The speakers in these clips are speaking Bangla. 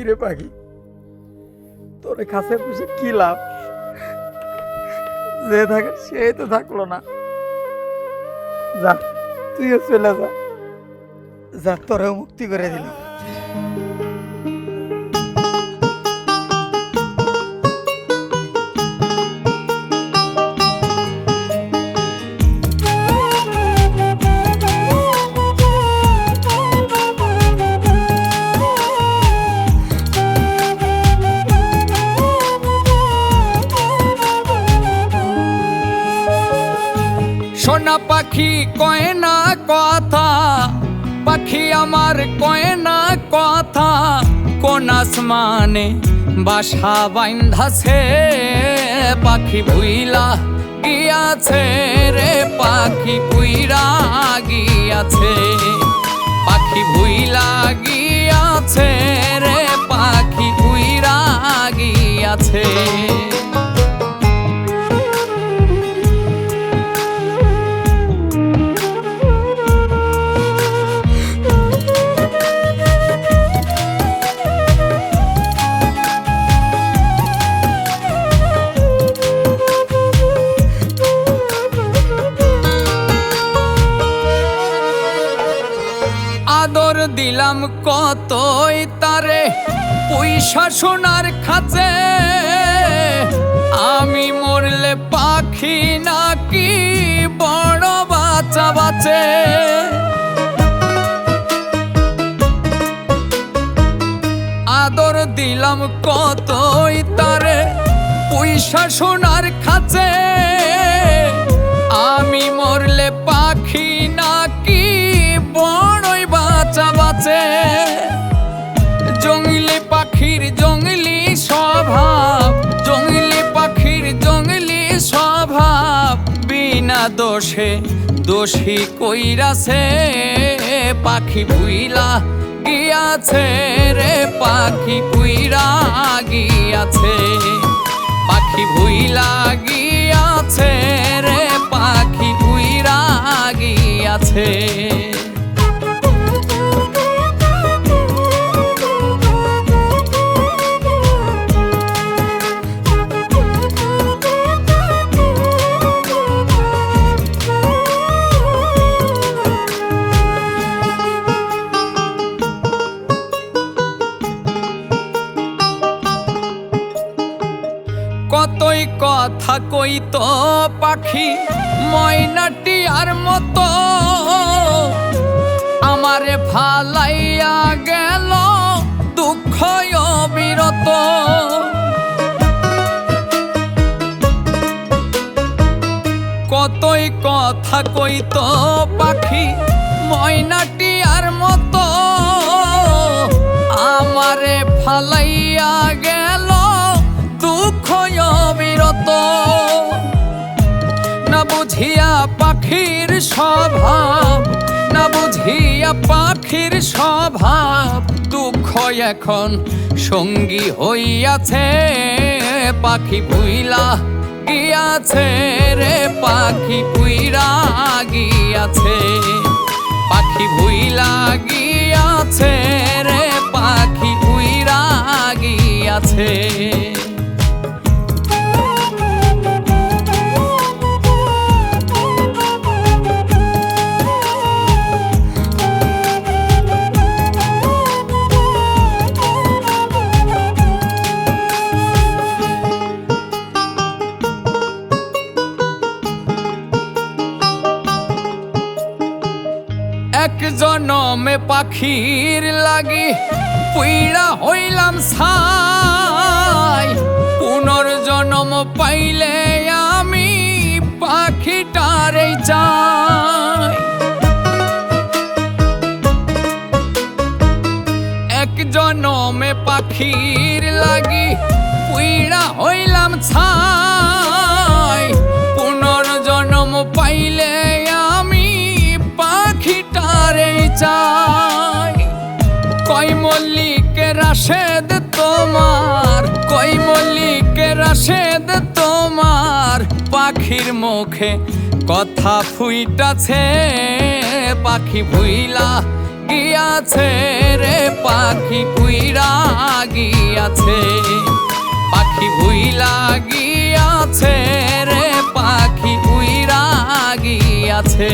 কিরে পাখি? তোরে কাছে পুষে কি লাভ? যে থাকে সে তো থাকল না। যা, তুইও চলে যা। যা, তোরেও মুক্তি করে দিলাম। সোনা পাখি কয় না কথা? পাখি আমার কয় না কথা? কোন আসমানে বাসা বাইন্ধাছে পাখি ভুইলা গিয়াছে রে, পাখি পুইরা গিয়াছে। পাখি ভুইলা গিয়াছে দিলাম কতই তারে, পয়সা সোনার খাচে। আমি মরলে পাখি নাকি বড় বাচ্চা বাঁচে আদর দিলাম কতই তারে, পয়সা সোনার খাচে। আমি মরলে পাখি নাকি বড়ই বাঁচে জঙ্গলি পাখির জঙ্গলি স্বভাব, জঙ্গলি পাখির জঙ্গলি স্বভাব। বিনা দোষে দোষী কইরাছে, পাখি ভুইলা গিয়াছে রে, পাখি পুইরা গিয়াছে। পাখি ভুইলা গিয়াছে রে, পাখি পুইরা গিয়াছে। কথা কইত পাখি? ময়নাটি আর মতো। আমারে ফালাইয়া গেল দুঃখ অবিরত কতই কথা কইত পাখি? ময়নাটি আর মতো। আমারে ফালাইয়া গেল বুঝিয়া পাখির স্বভাব, না বুঝিয়া পাখির স্বভাব, দুঃখ এখন সঙ্গী হইয়াছে, পাখি ভুইলা গিয়াছে রে, পাখি পুইরা গিয়াছে। পাখি ভুইলা গিয়াছে রে, পাখি পুইরা গিয়াছে। জনমে পাখির লাগি পুইরা হইলাম ছাই। পুনর্জন্ম পাইলে আমি পাখিটারে চাই। এক জনমে পাখির লাগি পুইরা হইলাম ছাই। রাশেদ তোমার, কই মল্লিকের রাশেদ তোমার? পাখির মুখে কথা ফুইটাছে, পাখি ভুইলা গিয়াছে রে, পাখি উইরা গিয়াছে। পাখি ভুইলা গিয়াছে রে, পাখি উইরা গিয়াছে।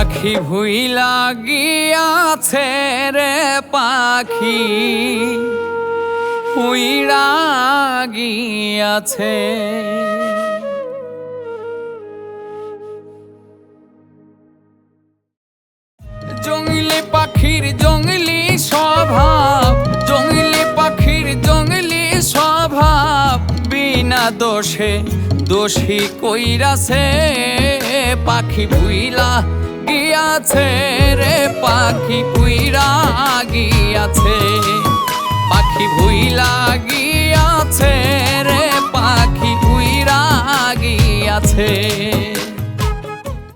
পাখি ভুইলা গিয়াছে রে পাখি। উইরা গিয়াছে। জঙ্গলি পাখির জঙ্গলি স্বভাব, জঙ্গলি পাখির জঙ্গলি স্বভাব। বিনা দোষে দোষী কইরাছে, পাখি বুইলা গিয়াছে রে পাখি কুইরা গিয়াছে। পাখি ভুইলা গিয়াছে রে পাখি কুইরা গিয়াছে।